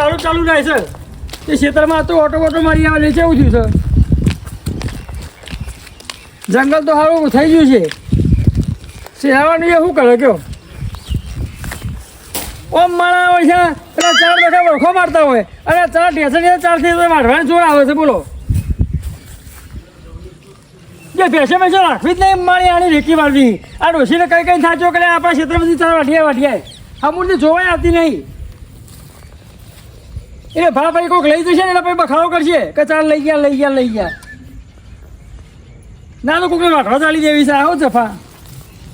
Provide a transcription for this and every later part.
ચાલુ ચાલુ જાય છે. એ ખેતરમાં તો ઓટો ઓટો મારી આવે છે એવું થયું છે. જંગલ તો સારું થઈ ગયું છે. શેરવાનું એ શું કરે કયો? ઓમ માણા હોય છે, પેલા ચાર બેઠા વળખો મારતા હોય. અને ચાર ઢેસણ ચારથી મારવાની જોર આવે છે, બોલો. જે ભેસે ભેસે રાખવી જ નહીં મારી આની રેકી મારવી આ ડોસીને કઈ કઈ થાચો કરે આપણા ક્ષેત્રમાંથી ચાર વાઢીએ વાઢીએ અમૂર્તિ જોવાય આવતી નહીં. એટલે ભા ભાઈ કોઈક લઈ જશે ને એટલે પછી બખાડો કરશે. કે ચાલ લઈ ગયા લઈ ગયા લઈ ગયા. ના તો કોઈક વાઢવા ચાલી જેવી છે. આવો જફા.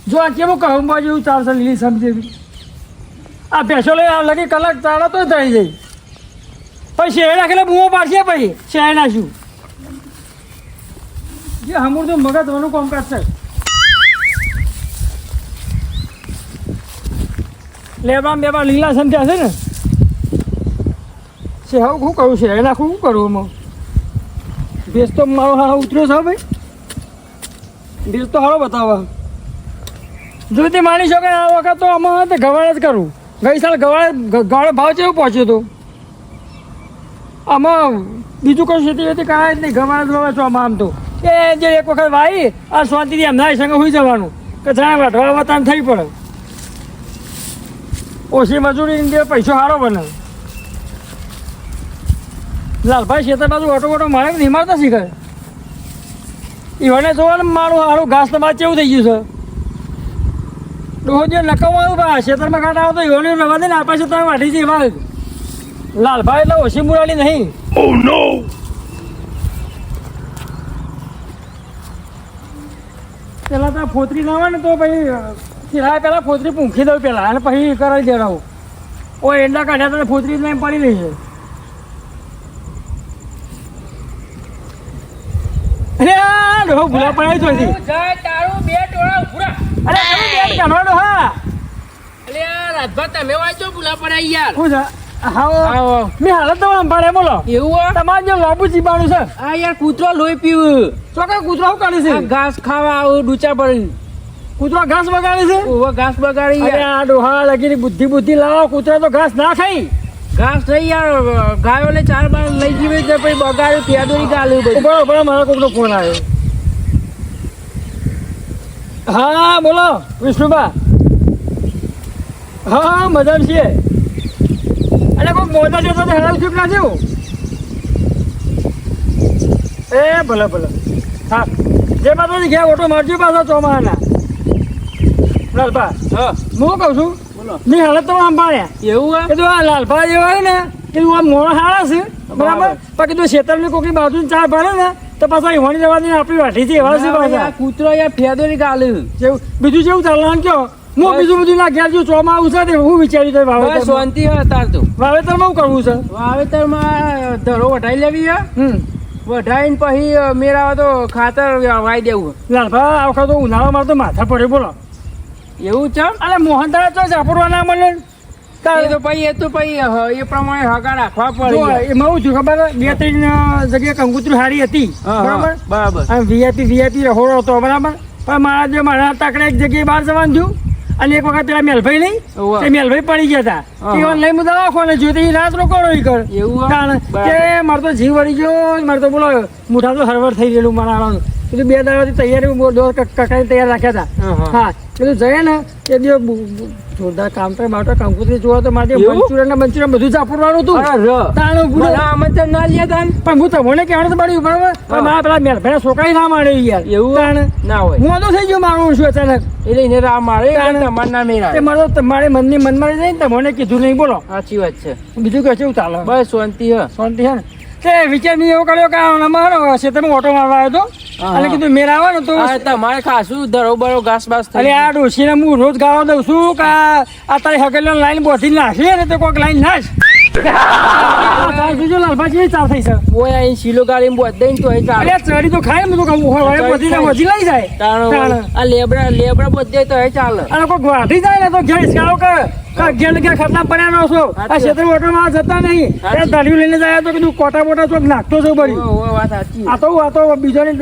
જો આ કેવું કહું બાજુ ચાલશે લીલી સમજેવી આ ભેંસો લઈ આ લગી કલાક ચાલો તો થઈ જાય. પછી શેર રાખેલા બૂમો પાડશે પછી. શેર નાખ્યું. જે હમુર તો મગજવાનું કોમ છે. લેબા બેવા લીલા સંધ્યા છે ને? છે હવે શું કરવું છે? એના શું કરું એમાં? ભેસ તો મારો હા ઉતર્યો છે ભાઈ. ભેસ તો સારો બતાવવા. જો તે માની શકો આ વખત તો આમાં તે ગવાળ જ કરું. ગઈ સાલ ગવાળ ગવાળ ભાવ એવું પહોંચ્યો હતો આમાં બીજું કોઈ ખેતી વેતી કાંઈ જ નહીં, ગવાળ જ વાવે છો આમાં આમ તો. એ જે એક વખત વાવી આ શાંતિથી એમના સંગે હોઈ જવાનું. કે જાણે વાઢવા વતાન થઈ પડે. ઓછી મજૂરી પૈસો સારો બને. લાલભાઈ ખેતર બાજુ ઓટો ઓટો મારે કે નહીં મારતા શીખે ઈવાને જોવા ને મારું સારું ઘાસ તો બાદ કેવું થઈ ગયું છે. ડોહો જે નકમવાનું બા ખેતરમાં કાંટા આવતો ઈવાને રવા દે ને આપણા ખેતરમાં વાઢી છે એવા લાલભાઈ એટલે ઓછી મુરાલી નહીં. પેલા તો ફોતરી ના હોય ને તો પછી સિરાય પેલા ફોતરી પૂંખી દઉં પેલા અને પછી કરાવી દેડાવું ઓ એંડા કાઢ્યા તો ફોતરી લઈને પડી રહી છે અરે ડોહો ભૂલા પડાવી તો છે જાય તારું બે ટોળા ઉભરા અરે તમે બે કાઢવાનો હા. અલે યાર રાજભા તમે વાંચો ભૂલા પડાય યાર હા આવો મેં હાલત તો સંભાળે બોલો. એવું હો? તમારે જે લાંબુ છે. આ યાર કૂતરો લોહી પીવું. ચોક્કસ કૂતરો શું કાઢે છે? ઘાસ ખાવા આવું ડૂચા પડી કૂતરો ઘાસ બગાડે છે? ઓવા ઘાસ બગાડી અરે આ ડોહા લગીની બુદ્ધિ બુદ્ધિ લાવો કૂતરા તો ઘાસ ના ખાઈ ઘાસ નહીં યાર ગાયો ને ચાર બાર લઈ જીવે છે પછી બગાડ્યું પેદોરી ગાલ્યું બધું. ઊભા મારા કોકનો ફોન આવ્યો. હા બોલો વિષ્ણુભા હા હા મજા છે અરે કોઈ મોટા જતો તો હેરાન ચૂક ના થયું? એ ભલે ભલે. હા. જે પાછો ગયા ઓટો મારજો પાછા ચોમાના લાલભા હા. હું કહું છું બોલો. ની હાલત તો સંભાળ્યા એવું હે કીધું આ લાલભા જેવા ને કીધું આ મોણ હારા છે. બરાબર? પણ કીધું શેતરની કોકી બાજુ ચાર ભાડે ને તો પાછા ઈવાની જવાની આપણી વાઠી છે એવા છે પાછા. કૂતરો યાર ફેદોરી ગાલ્યું જેવું બીજું જેવું ચાલવાનું કયો હું. બીજું બધું ના ઘેર જો ચોમા આવશે છે હું વિચાર્યું તો વાવેતર શાંતિ હોય તાર તો. વાવેતરમાં હું કરવું છે? વાવેતરમાં ધરો વઢાઈ લેવી હમ. વઢાઈને પછી મેરા તો ખાતર વાઈ દેવું. લાલભા આ વખત તો ઉનાળામાં તો માથા પડે બોલો. એવું છે અરે મોહન તારા તો જાપડવા ના. મળે ને. તો પછી એ તો પછી એ પ્રમાણે હગા રાખવા પડે. એમાં શું થયું ખબર? બે ત્રણ અ, કંકુતરી હારી હતી. બરાબર? બરાબર. અને વીઆઈપી વીઆઈપી રહોડો હતો બરાબર? પણ મારા જે મારા તાકડે એક જગ્યાએ બહાર જવાનું થયું. અને એક વખત પેલા મેલભાઈ નહીં તે મેલભાઈ પડી ગયા હતા. ઈવન લઈ મુદ્દા રાખો જોઈ જોતી રાત રોકાણો ઈ કર એવું કારણ કે મારે તો જીવ વળી ગયો મારે તો બોલો મુઠા તો હરવર થઈ ગયેલું મારા બે દાડાથી તૈયારી દોર કકાઈ તૈયાર રાખ્યા હતા. હા. કીધું જઈએ ને એ દિવસ જોરદાર કામ તો બાવટા કંકુતરી જોવા તો મારે એવું? મંચુરિયન ને મંચુરિયન બધું જ આપવાનું હતું. તાણો મને આમંત્રણ ના લે તાન પણ હું તમને કહેવાનું તો પડ્યું બરાબર? પણ મારા પેલા મેલભાઈ છોકરા ના મારે યાર. એવું તાણ. ના હોય. હું તો થઈ ગયો મારું છું અચાનક. એટલે એને રા મારે. તમારે ના મેરા તે મારો તમારે મનની મનમાં રહી ને તમને કીધું નહીં બોલો. સાચી વાત છે. બીજું કે કેવું ચાલે? બસ શાંતિ હ. શાંતિ હે ને? તે વિચાર નહીં એવો કર્યો કે અમારો તમે ઓટો મારવા આવ્યો હતો. અને કીધું મેળ આવે ને તો. મારે તમારે ખાસું ધરો બરો ઘાસ બાસ અરે આ ડોસીને હું રોજ ગાવા દઉં છું કે આ તારી હકેલો લાઈન બોધી નાખી ને તો કોઈક લાઈન નાખ. લેબડા લેબડા બધે તો ચાલે. અને કોઈ વાઢી જાય ને તો ઘેર ઇસ્કારો ઘેર ને ઘેર ખતના પડ્યા છો. આ ક્ષેત્ર ઓટોમાં જતા નહીં. એ સાચી. લઈને જાય તો કીધું કોટા બોટા ચોક નાખતો છો બરી આ તો આ તો બીજાની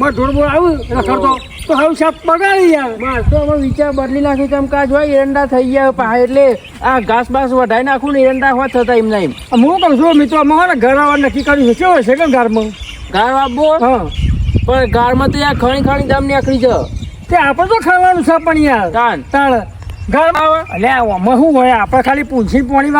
બોર આવું રખડતો. તો હાવ શાક બગાડી યાર. તો વિચાર બદલી નાખી કેમ કાચ હોય એરંડા થઈ ગયા પા એટલે આ ઘાસ બાસ વધારી નાખું ને એરંડા હોત થતા એમ એમ. હું કહું છું મિત્રો અમારે ઘર આવવા નક્કી કર્યું છે. કેવો છે કે ઘરમાં? ગાળ આપવો હા. પણ ગાળમાં તો યાર ખણી ખણી દામ નીકળી જ તે આપણે તો ખાવાનું છે પણ યાર. તાન તાણ. ઘર એટલે આમાં શું હોય? આપણે ખાલી પૂછી પોણી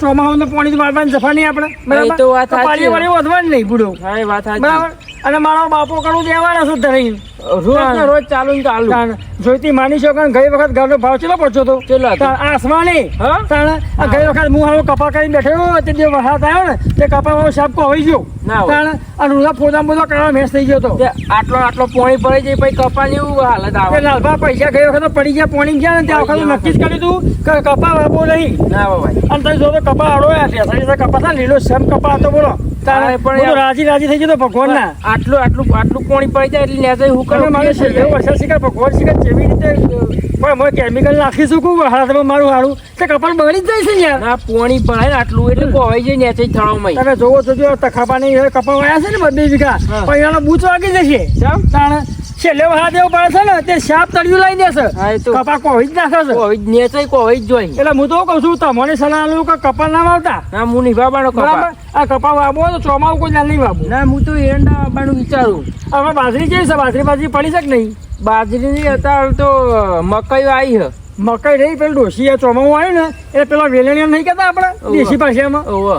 ચોમાસું ને પોણી વાળવાની જફા નહીં આપણે. પાણી તો વાત પાણી વાળી વધવાની નહીં પૂરો વાત બરાબર? અને મારો બાપો કરું દેવાના છે ધરી રોજ રોજ ચાલુ ને ચાલુ જોઈતી માની શકો કારણ ગઈ વખત ઘરનો ભાવ ચેલો પહોંચ્યો તો ચેલો આસમાની. તાણ આ ગઈ વખત હું હાલો કપા કરીને બેઠો તે જે વરસાદ આવ્યો ને તે કપા વાળો સાપકો હોઈ ગયો. તાણ આ રૂલા પોતા બધો કરવા મેસ થઈ ગયો હતો. તે આટલો આટલો પોણી પડી જાય પછી કપા જેવું હાલત તે આવે લાલભા પૈસા ગઈ વખત પડી ગયા પોણી ગયા ને ત્યાં વખત નક્કી જ કર્યું હતું કે કપા વાપો નહીં. ના ભાઈ અને તમે જો તો કપા ઠેસડી કપા લીલો સેમ કપા હતો બોલો. તારે પણ રાજી રાજી થઈ ગયો તો ભગવાન ના આટલું આટલું આટલું કોણી પડી જાય એટલે નેતા હું તમે મારે છેલ્લે શીખર ભગવાન શીખર જેવી રીતે પણ કેમિકલ નાખી શકું હાથમાં મારું હારું તે કપાળ બળી જ જાય છે યાર ના પોણી પડે ને આટલું એટલે કોઈ જાય નેચે થળાવમાં તમે જોવો છો જો તખાપાની કપાળ કપા વાયા છે ને બધી વીઘા. પણ એનો બૂચ વાગી જશે. તાણે છેલ્લે એવો પડે છે ને તે સાપ તળિયું લાવી દેશે. એ. કપા કોઈ જ નાખે છે. કોઈ નેચે કોઈ જ જોઈ. એટલે હું તો કહું છું તમને સલાહ કે કપા ના વાવતા? ના હું કપા આ કપા વાવો તો ચોમાવું કોઈ ના નહીં વાવવું. ના હું તો એરંડા આવવાનું વિચારું. હવે બાજરી કેવી છે? બાજરી બાજરી પડી છે કે નહીં? બાજરીની અત્યારે તો મકાઈ આવી હે મકાઈ રહી પેલું ડોસી એ ચોમાવું આવ્યું ને એટલે પેલા વેલણીયા નહીં કેતા આપણે? દેશી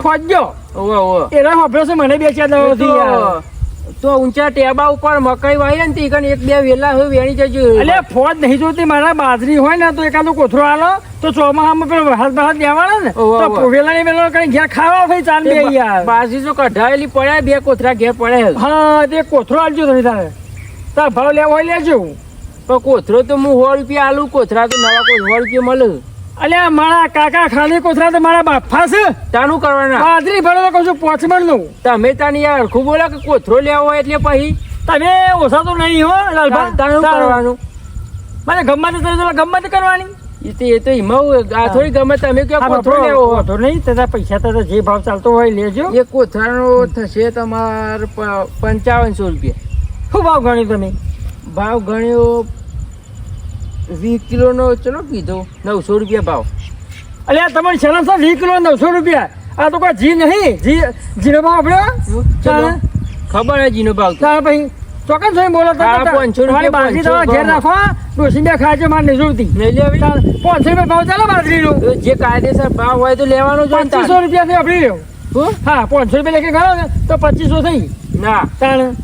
ફોજ્યો. ઓવે એના વાપર્યો છે મને બેચ્યા. તો- ઊંચા ટેબા ઉપર મકાઈ વાય ને તીકન એક બે વેલા હોય વેણી જજો. એટલે ફોજ નહીં જોતી મારા બાજરી હોય ને તો એકાદો કોથરો આલો તો ચોમાસામાં પેલો હાથ બહાર દેવાના ને તો ઓવે. વેલાની વેલો કઈ ઘેર ખાવા ભાઈ ચાલ બે યાર. બાજરી જો કઢાયેલી પડ્યા બે કોથરા ઘેર પડે. હા તે કોથરો આલજો તમે તારે. તાર ભાવ લેવો હોય લેજો. પણ કોથરો તો હું સો રૂપિયા આલું કોથરા તો નવા કોઈ સો રૂપિયા મળે. અલ્યા મારા કાકા ખાલી કોથરા તો મારા બાપા છે. તાનું કરવાના? બાજરી ભરેલો કહું છું પોચમણનું. તમે તાની યાર ખૂબ બોલા કે કોથરો લેવો હોય એટલે પછી? તમે ઓછા તો નહીં હો લાલભા. તાનું કરવાનું. મને ગમત ગમત કરવાની? એ તો એ તો એમાં આ થોડી ગમે તમે કયો કોથરો લેવો. હતો નહીં તથા પૈસા તો જે ભાવ ચાલતો હોય લેજો. એ કોથરાનો થશે તમાર પંચાવનસો રૂપિયા. શું ભાવ ગણી તમે? ભાવ ગણ્યો વીસ કિલોનો ચલો કીધો નવસો રૂપિયા ભાવ. અલ્યા તમારી શરમ છે? વીસ કિલો નવસો રૂપિયા. આ તો કોઈ જી નહીં. જી જીનો ભાવ આપણે ચલો ખબર હે જીનો ભાવ ચાલે ભાઈ ચોક્કસ થઈ બોલો તો. પાંચસો રૂપિયા, બાજરી તમારા ઘેર. નાખો ડોસી બે ખાજે માર નહીં જોતી લઈ લેવી? પાંચસો રૂપિયા ભાવ ચાલો બાજરીનું? જે કાયદેસર ભાવ હોય તો લેવાનો જ પચીસો. રૂપિયાથી આપણી લેવું હા? પાંચસો રૂપિયા લેખે ગણો ને તો પચીસો થઈ. ના. તાણ?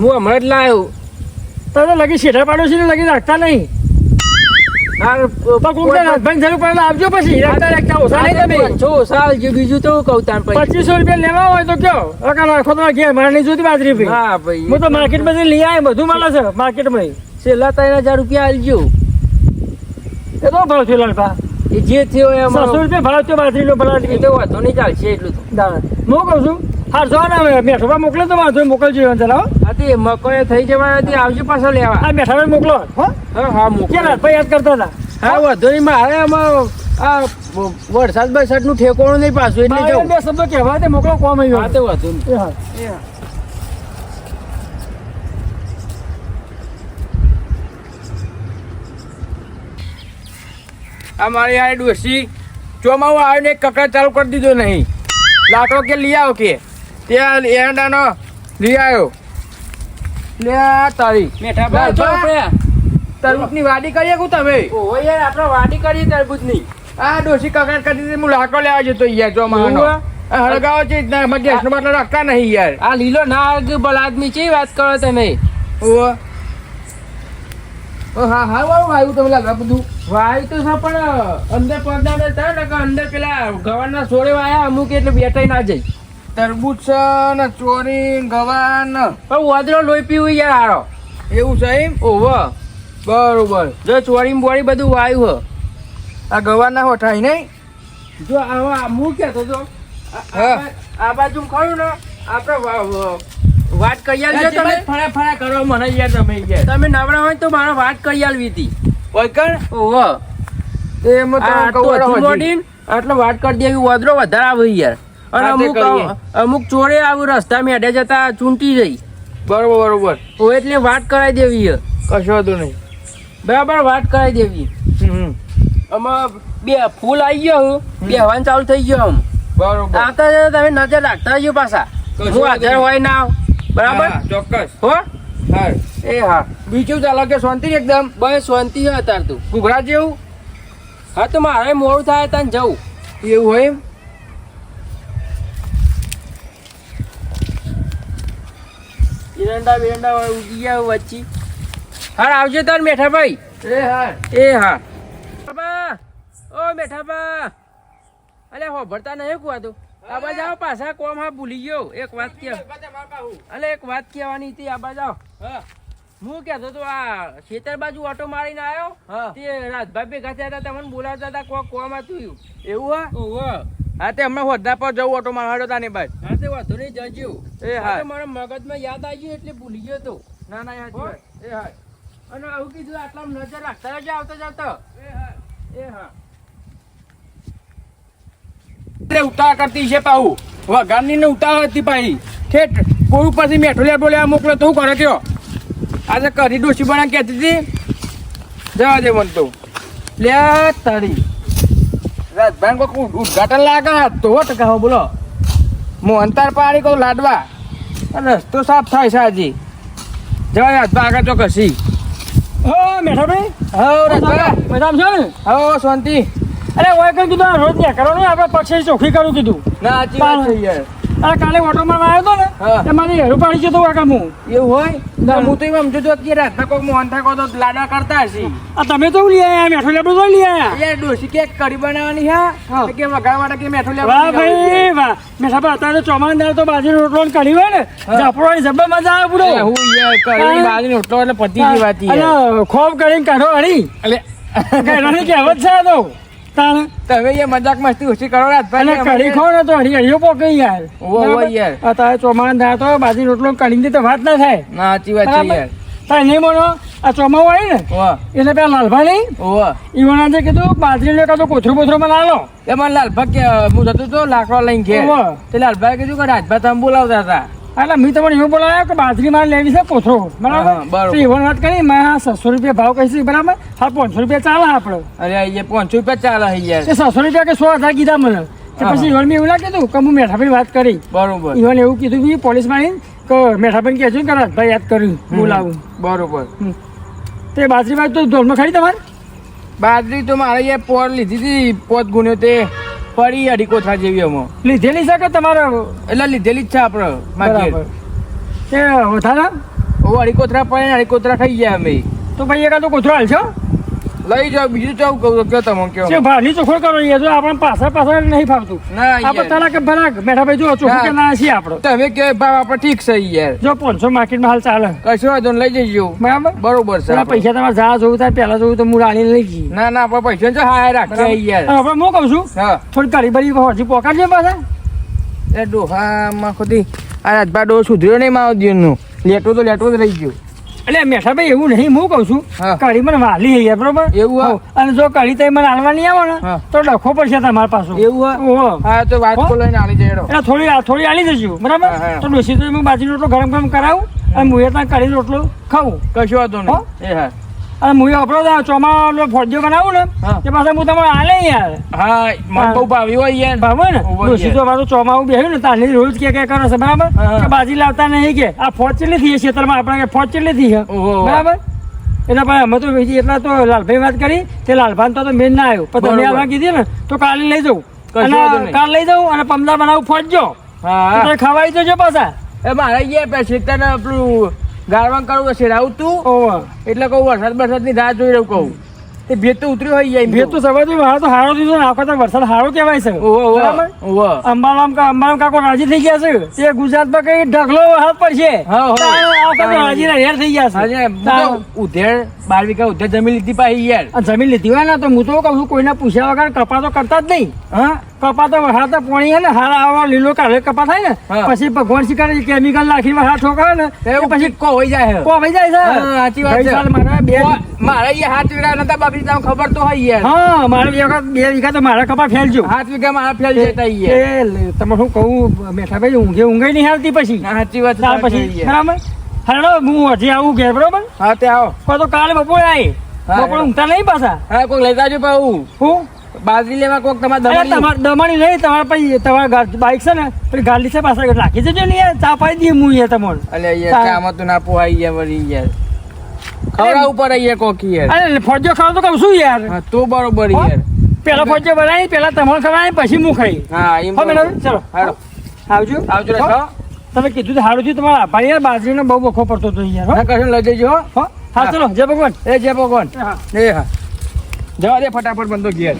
હું હમણાં જ લાવ્યો તમે લગી શેઠા પાડોશીને લગી રાખતા નહીં. આપજો પછી. બીજું તો પચીસો રૂપિયા લેવા હોય તો કયો? રાખો તમારા ઘેર મારે નહીં જોતી બાજરી ભાઈ હા ભાઈ હું તો માર્કેટમાંથી લઈ આવ્યો બધું મળે છે માર્કેટમાં છેલ્લા ત્રણ હજાર રૂપિયા આલજો. એ તો ભાવ થયો લાલપા. એ જે થયો એ રૂપિયા ભાવ થયો બાજરીનો એ ભલા તો વાંધો નહીં ચાલશે એટલું તો. હું કહું છું હા જો ને મેઠાભાઈ મોકલે તો વાંધો મોકલજો એમ જરા હો. તે મકોઈ થઈ જવા હતી આવજો પાછો લેવા. આ મેઠાભાઈ મોકલો. હા? હા મોકલો. રાજભાઈ યાદ કરતા હતા? હા વધુ નહીં મારે આમાં આ વરસાદ બરસાદનું ઠેકોણું નહીં પાછું એટલે જવું બે શબ્દો કહેવા તે મોકલો કોમ આવ્યો. હા તે વધુ નહીં. અમારે આ ડોસી ચોમાવું આવીને કકડા ચાલુ કરી દીધો નહીં. લાકડો કે લઈ આવો કે? ત્યાં એરંડાનો લઈ આવ્યો. લે તારી. તરબૂચની વાડી કરીએ કુ તમે? ઓહો યાર આપણે વાડી કરીએ તરબૂચની. આ ડોસી કકડાટ કરી દીધી હું લાકડો લેવા જતો યાર જો માનો. હળગાવો છે ના ગેસનો બાટલો રાખતા નહીં યાર. આ લીલો નાગ ભલા આદમી છે વાત કરો તમે? ઓ હા હા વાળું આવ્યું તમે લાગા બધું. વાય તો છે પણ અંદર પડદા ને થાય ને અંદર પેલા ગવારના સોળે વાયા અમુક એટલે બેઠાઈ ના જાય. તરબૂચ છે ને ચોરી ગવાન. પણ વાદળો લોહી પીવું યાર હારો. એવું છે એમ? ઓહો. બરોબર. જો ચોરી બોરી બધું વાયુ હ. આ ગવાના હોઠાય નહીં? જો આવા હું કહેતો તો આ-. આ આ બાજુ ખરું ને આપણે વાત કરી આલજો તમે. ફળા ફળા કરો મને યાર તમે યાર. તમે નવરા હોય તો મારે વાત કરી આલવી હતી. ઓયકણ ઓહો. એમ તો આ આટલું વાત કરી દેવી વાદળો વધારે આવે યાર. અને અમુક અમુક ચોરે આવું રસ્તા મેઢે જતા ચૂંટી જઈ. બરોબર બરોબર. હું એટલે વાત કરાવી દેવી કશો તો નહીં. બરાબર વાત કરાવી દેવી. હમ આમાં બે ફૂલ આવી ગયો હું. હવાન ચાલુ થઈ ગયો આમ. બરોબર. આવતા જતા તમે નજર રાખતા રહેજો પાછા. હું હાજર હોય ના બરાબર? ચોક્કસ. હો? હા. એ હા. બીજું ચાલો કે શાંતિ એકદમ. બસ શાંતિ અત્યારે તું. ઘૂઘરા જેવું? હા તો મારે મોડું થાય તને જવું. એવું હોય એમ? એરંડા બેરંડા ઉગી ગયા વચ્ચે. હાર આવજો તાર મેઠા ભાઈ એ હા એ હા બાબા ઓ મેઠા બા અલે હો ભરતા નહીં તો. આ બાજુ પાછા કોમ હા ભૂલી ગયો. એક વાત કે અલે એક વાત કહેવાની હતી આબા જાઓ. હા. હું કહેતો તો આ ખેતર બાજુ ઓટો મારીને આવ્યો હા. તે રાજભાઈ ભેગા થયા હતા તમને બોલાવતા હતા કોક કોમ હતું એવું. હા? હા તે હમણાં હોદ્દા પર જવું ઓટો મારવાડો તાની ભાઈ હા તે વાંધો નહીં જજો. એ હા. મારા મગજમાં યાદ આવી ગયું એટલે ભૂલી ગયો તો. ના ના યાદ એ હા. અને આવું કીધું આટલા નજર રાખતા રહેજો આવતો જતો એ હા. એ હા. ઉતાર કરતી છે પાઉ વઘારની ને ઉતાર હતી પાહી. ઠેઠ કોઈ ઉપરથી મોકલો તો હું કરે કયો આજે કરી ડોસી બના કહેતી હતી. જવા દે મન તો. લે તારી. રાજભાઈ કોઈક ઉદઘાટન લાગે? તો ટકા બોલો. બોલો મોહનતાર પાણી કહું લાડવા. રસ્તો સાફ થાય છે હજી જવા રાજભા આગળ તો કશી હો મેઠાભાઈ. હો રાજભા બદામ છે ને? હો શાંતિ. અરે ઓય કઈ કીધું રોજ કરો કરવાનું આપણે પછી ચોખ્ખી કરું કીધું. ના સાચી વાત છે યાર. અરે કાલે ઓટોમાં આવ્યો હતો ને હા. તે મારી હેરું પાડી જતો હું એવું હોય. હું તો એમ સમજુ છું કે રાતના કોઈક મોહનથા કહો તો લાડા કરતા હશે. આ તમે તો લઈ આયા મેઠો લેબડો તો લઈ આવ્યા યાર ડોસી કે કઢી બનાવવાની હા? કે વઘારવાળા કે મેઠું વાહ લેવાનું ભાઈ વાહ. મેઠાભાઈ અત્યારે તો ચોમાન દાળ તો બાજરી રોટલો હોય ને હા. જાફરોની મજા આવે પૂરો. હું યાર કઢી બાજરી રોટલો એટલે પતી ગઈ વાત ખોફ કરીને કાઢો હળી. એટલે કાઢવાની કહેવત છે તો. તાણે તમે એ મજાક મસ્તી ઓછી કરો રાજભાઈ કઢી ખાઓ ને તો હળી હળીઓ પોકે યાર. ઓવો યાર. અત્યારે ચોમાન થાય તો બાજરી રોટલો ને દે તો વાત ના થાય. ના સાચી વાત છે યાર. તારે નહીં મોનો આ ચોમાવું આવી ને એટલે પેલા લાલભાઈ નહીં ઈવન આજે કીધું બાજરી ને કાતો કોથરું બોથરું માં લાલો એમાં મને લાલભાઈ કે હું જતો તો લાકડો લઈને ઘેર. તે લાલભાઈ કીધું કે રાજભાઈ તમે બોલાવતા હતા. એટલે મેં તમને એવું બોલાવ્યો કે બાજરી મારે લેવી છે કોથરો બરાબર. ઈવોને વાત કરી મેં આ છસો રૂપિયા ભાવ કહીશું બરાબર? હા પાંચસો રૂપિયા ચાલે આપણે અરે અહીંયા પાંચસો રૂપિયા ચાલે યાર. સસો રૂપિયા કે સો હજાર કીધા મને. પછી ઈવન મેં એવું ના કીધું કે હું મેઠાભાઈ વાત કરી. બરોબર. ઈવન એવું કીધું કે પોલીસમાં કે મેઠાભાઈ કહેજો કે રાજભાઈ યાદ કર્યું બોલાવું. બરોબર. તે બાજરી બાજુ તો ધોરમાં ખાડી તમારે? બાજરી તો મારે યાર પોર લીધી હતી પોત ગુણ્યો તે. પડી અઢી કોથળા જેવી અમો. લીધેલી છે કે તમારે એટલે લીધેલી જ છે આપણે માર્કેટ તે વધારા? ઓ અઢી કોથળા પડે ને અઢી કોથળા ખાઈ ગયા અમે. તો ભાઈ એકાદો કોથરો હાલશો લઈ જાવ બીજું ચાવ કહું કયો તમે કહો શું ભાલી ચોખ્ખો કરો એ જો આપણે પાછળ પાછળ નહીં ફાવતું. ના આપણે તારા કે ભરાક મેઠાભાઈ જો ચોખ્ખું. કે ના છીએ આપણો. તમે કે ભાવ આપણે ઠીક છે યાર. જો પાંચસો માર્કેટમાં હાલ ચાલે. કશો વાંધો લઈ જઈજો. બરાબર? બરોબર છે પેલા પૈસા તમારે જા જોવું થાય પહેલા જોવું તો હું રાણી લઈ જઈ ના ના આપણે પૈસા જો રાખીએ અને યાર. આપણે હું કહું છું હા. થોડી કાળી બળી હજી પોકાડજો પાછા. એ ડોહામાં ખોદી આ રાજભા ડો સુધર્યો નહીં મારો દિવસનું લેટો તો લેટો જ રહી ગયો. એટલે મેઠાભાઈ એવું નહીં હું કહું છું. કઢી મને વાલી હઈ બરોબર એવું? અને જો કઢી તઈ મને હાલવા નહીં આવો ને તો ડખો પડશે તમારા પાસે એવું હા? તો વાત હો? કો લઈને આવી જાય એટલે થોડી થોડી આલી જજો બરાબર. તો ડોસી તો હું બાજરી રોટલો ગરમ ગરમ કરાવું અને મુએ ત્યાં કઢી રોટલો ખાવું કશું વાંધો? નહીં એ હા અને હું આપણો ચોમા ફોડજો બનાવું ને. તે પાછા હું તમારે આલે યાર. હા મને બહુ ભાવ્યું હોય યાર. ભાવે ને? ડોસી તો મારું ચોમાવું બેહ્યું ને તાલી રોજ કે કે કરે છે બરાબર? કે બાજી લાવતા નહીં કે. આ ફોજ ચેટલી થઈ છે ખેતરમાં આપણે કે ફોજ ચેટલી થઈ છે બરાબર? એટલે પણ અમે તો બીજી એટલા તો લાલભાઈ વાત કરી તે લાલભાઈ તો મેન ના આવ્યો. પણ તમે આવા આવવા કીધી ને તો કાલે લઈ જવું. અને કાલ લઈ જવું અને પમદા બનાવું ફોજજો. હા. ખવાઈ જજો પાછા. એ મારે ગયા પછી તને પેલું ગાળવાં કરવું છે રાવું તું? એટલે કહું વરસાદ વરસાદની રાહ જોઈ રહ્યું કહું. તે ભેજ તો ઉતર્યું હોય યાર ભેજ તો સવારથી મારો તો હારો દીધો ને આખો તો વરસાદ હારો કહેવાય છે. અંબાલામ કા અંબાલામ કાકો રાજી થઈ ગયા છે? તે ગુજરાતમાં કઈ ઢગલો હાથ પડશે? રાજી ના હેર થઈ ગયા છે. ઉધેર બાર વીઘા ઉધેર જમીન લીધી પાછી યાર. જમીન લીધી હોય ને તો હું તો કહું છું કોઈને પૂછ્યા વગર કપા તો કરતા જ નહીં. હા? કપા તો વહાર તો પોણી હે ને હારા આવા લીલો કાઢે કપા થાય ને પછી ભગવાન શિકાર કેમિકલ નાખી હાથ ઠોકાવે ને એવું પછી કો હોઈ જાય કો હોય જાય છે. સાચી વાત છે. મારા બે મારા હાથ વિરા નતા તમને ખબર તો હોય યાર. હા મારે બે વખત બે વીઘા તો મારા કપા ફેલજો સાત વીઘા મારા ફેલ જતા યાર. તમે શું કહું? બેઠા ભાઈ ઊંઘે ઊંઘે નહીં આવતી પછી. સાચી વાત પછી બરાબર? હાલો હું હજી આવું ઘેર બરોબર? હા તે આવો. કોઈ તો કાલે બપોરે આવી બપોરે ઊંઘતા નહીં પાછા? હા કોઈ લેતા જો પાહુ હું? બાજરી લેવા કોઈક તમારે દમણી તમારે દમણી નહીં તમારે પછી તમારા બાઇક છે ને પેલી ગાડી છે પાછળ રાખી દેજો ને યાર ચા પાઈ દઈએ હું યાર તમારે. અલે યાર ચામાં તો ના પોહાઈ ગયા વળી યાર. ખવડાવવું ઉપર આઈએ કોકી યાર. અરે ફોજો ખાવ તો કહું છું યાર? હા તો બરોબર યાર. પેલા ફોજો બનાવી પેલા તમારે ખવડાવી પછી હું ખાઈ. હા એમ ચલો. હાલો. આવજો. આવજો હો? તમે કીધું તો સારું થયું તમારા આભારી યાર. બાજરીનો બહુ બખો પડતો હતો યાર હો? ના કશું લઈ જજો હો. ચલો જય ભગવાન. એ જય ભગવાન. હા. એ હા. જવા દે ફટાફટ બંધો ઘેર.